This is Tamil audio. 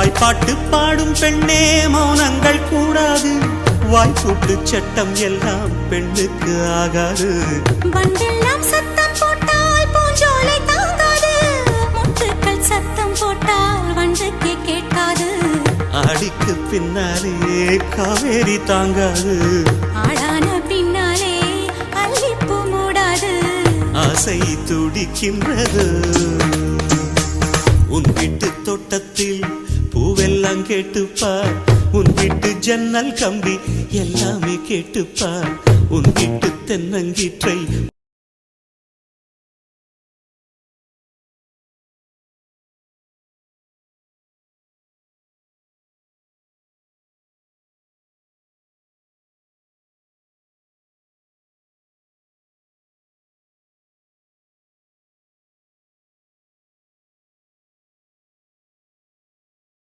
வாய்ப்பாட்டு பாடும் பெண்ணே மௌனங்கள் கூடாது. வாய்ப்புட்டு சட்டம் எல்லாம் பெண்ணுக்கு ஆகாது. சத்தம் போட்டால் பூஞ்சோலை தாங்காது. முத்துக்கள் சத்தம் போட்டால் வண்டுக்கு கேட்காது. ஆடிக்கு பின்னாலே காவேரி தாங்காது. ஆடான பின்னாலே அல்லிப்பூ மூடாது. ஆசை துடிக்கின்றது. உன் வீட்டு எல்லாம் கேட்டுப்பார் உன் வீட்டு ஜன்னல் கம்பி எல்லாமே கேட்டுப்பார் உன் வீட்டு தென்னங்கீற்றை